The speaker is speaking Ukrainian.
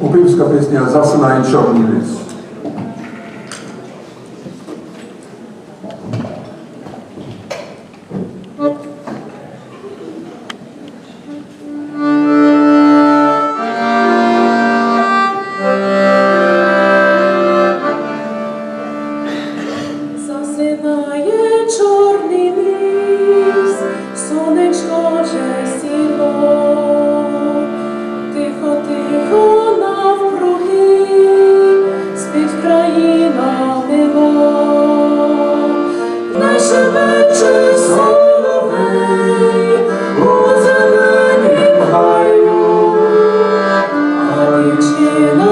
Упівська пісня Засинає чорний ліс. Senhor.